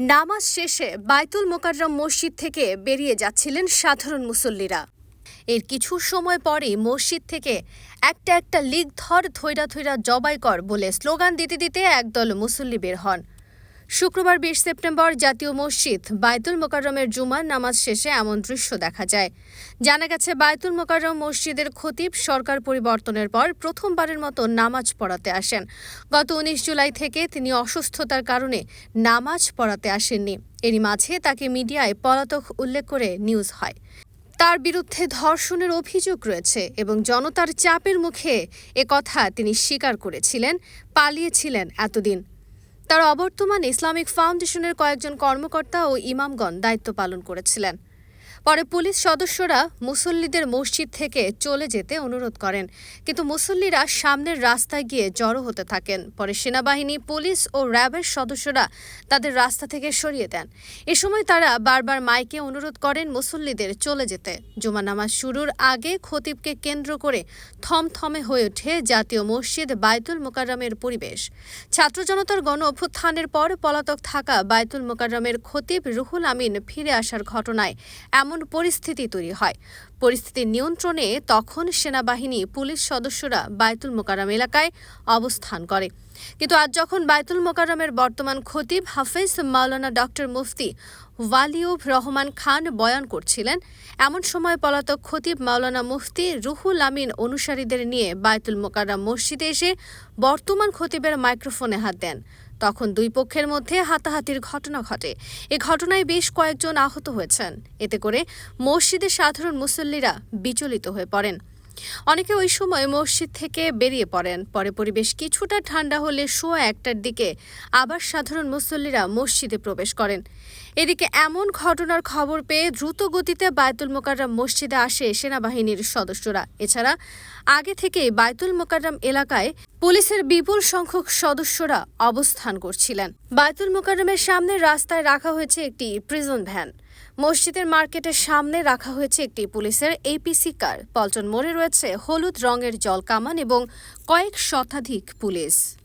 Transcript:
নামাজ শেষে বাইতুল মোকাররম মসজিদ থেকে বেরিয়ে যাচ্ছিলেন সাধারণ মুসল্লিরা। এর কিছু সময় পরেই মসজিদ থেকে একটা একটা লিগ ধর ধৈরা ধৈরা জবাই কর বলে স্লোগান দিতে দিতে একদল মুসল্লি বের হন। শুক্রবার বিশ সেপ্টেম্বর জাতীয় মসজিদ বায়তুল মোকাররমের জুমার নামাজ শেষে এমন দৃশ্য দেখা যায়। জানা গেছে, বায়তুল মোকাররম মসজিদের খতিব সরকার পরিবর্তনের পর প্রথমবারের মতো নামাজ পড়াতে আসেন। গত উনিশ জুলাই থেকে তিনি অসুস্থতার কারণে নামাজ পড়াতে আসেননি। এরই মাঝে তাকে মিডিয়ায় পলাতক উল্লেখ করে নিউজ হয়। তার বিরুদ্ধে ধর্ষণের অভিযোগ রয়েছে এবং জনতার চাপের মুখে কথা তিনি স্বীকার করেছিলেন, পালিয়েছিলেন এতদিন। তার অবর্তমান ইসলামিক ফাউন্ডেশনের কয়েকজন কর্মকর্তা ও ইমামগণ দায়িত্ব পালন করেছিলেন। পরে পুলিশ সদস্যরা মুসল্লিদের মসজিদ থেকে চলে যেতে অনুরোধ করেন। কিন্তু মুসল্লিরা সামনের রাস্তায় গিয়ে জড়ো হতে থাকেন। পরে সেনাবাহিনী, পুলিশ ও র্যাবের সদস্যরা তাদের রাস্তা থেকে সরিয়ে দেন। এ সময় তারা বারবার মাইকে অনুরোধ করেন মুসল্লিদের চলে যেতে। জুমা নামাজ শুরুর আগে খতিবকে কেন্দ্র করে থমথমে হয়ে ওঠে জাতীয় মসজিদ বায়তুল মোকাররমের পরিবেশ। ছাত্র জনতার গণ অভ্যুত্থানের পর পলাতক থাকা বায়তুল মোকাররমের খতিব রুহুল আমিন ফিরে আসার ঘটনায় এমন পরিস্থিতি তৈরি হয়। পরিস্থিতি নিয়ন্ত্রণে তখন সেনাবাহিনী পুলিশ সদস্যরা বায়তুল মোকাররম এলাকায় অবস্থান করে। কিন্তু আজ যখন বায়তুল মোকাররমের বর্তমান খতিব হাফেজ মাওলানা ডক্টর মুফতি ওয়ালিউব রহমান খান বয়ান করছিলেন, এমন সময় পলাতক খতিব মাওলানা মুফতি রুহুল আমিন অনুসারীদের নিয়ে বায়তুল মোকাররম মসজিদে এসে বর্তমান খতিবের মাইক্রোফোনে হাত দেন। তখন দুই পক্ষের মধ্যে হাতাহাতির ঘটনা ঘটে। এ ঘটনায় বেশ কয়েকজন আহত হয়েছেন। এতে করে মসজিদের সাধারণ মুসল্লিরা বিচলিত হয়ে পড়েন। অনেকে ওই সময় মসজিদ থেকে বেরিয়ে পড়েন। পরে পরিবেশ কিছুটা ঠান্ডা হলে সোয়া একটার দিকে আবার সাধারণ মুসল্লিরা মসজিদে প্রবেশ করেন। এদিকে এমন ঘটনার খবর পেয়ে দ্রুত গতিতে বায়তুল মোকাররম মসজিদে আসে সেনাবাহিনীর সদস্যরা। এছাড়া আগে থেকেই বায়তুল মোকাররম এলাকায় পুলিশের বিপুল সংখ্যক সদস্যরা অবস্থান করছিলেন। বায়তুল মোকাররমের সামনে রাস্তায় রাখা হয়েছে একটি প্রিজন ভ্যান। মসজিদের মার্কেটের সামনে রাখা হয়েছে একটি পুলিশের এপিসি কার। পল্টন মোড়ে রয়েছে হলুদ রঙের জল কামান এবং কয়েক শতাধিক পুলিশ।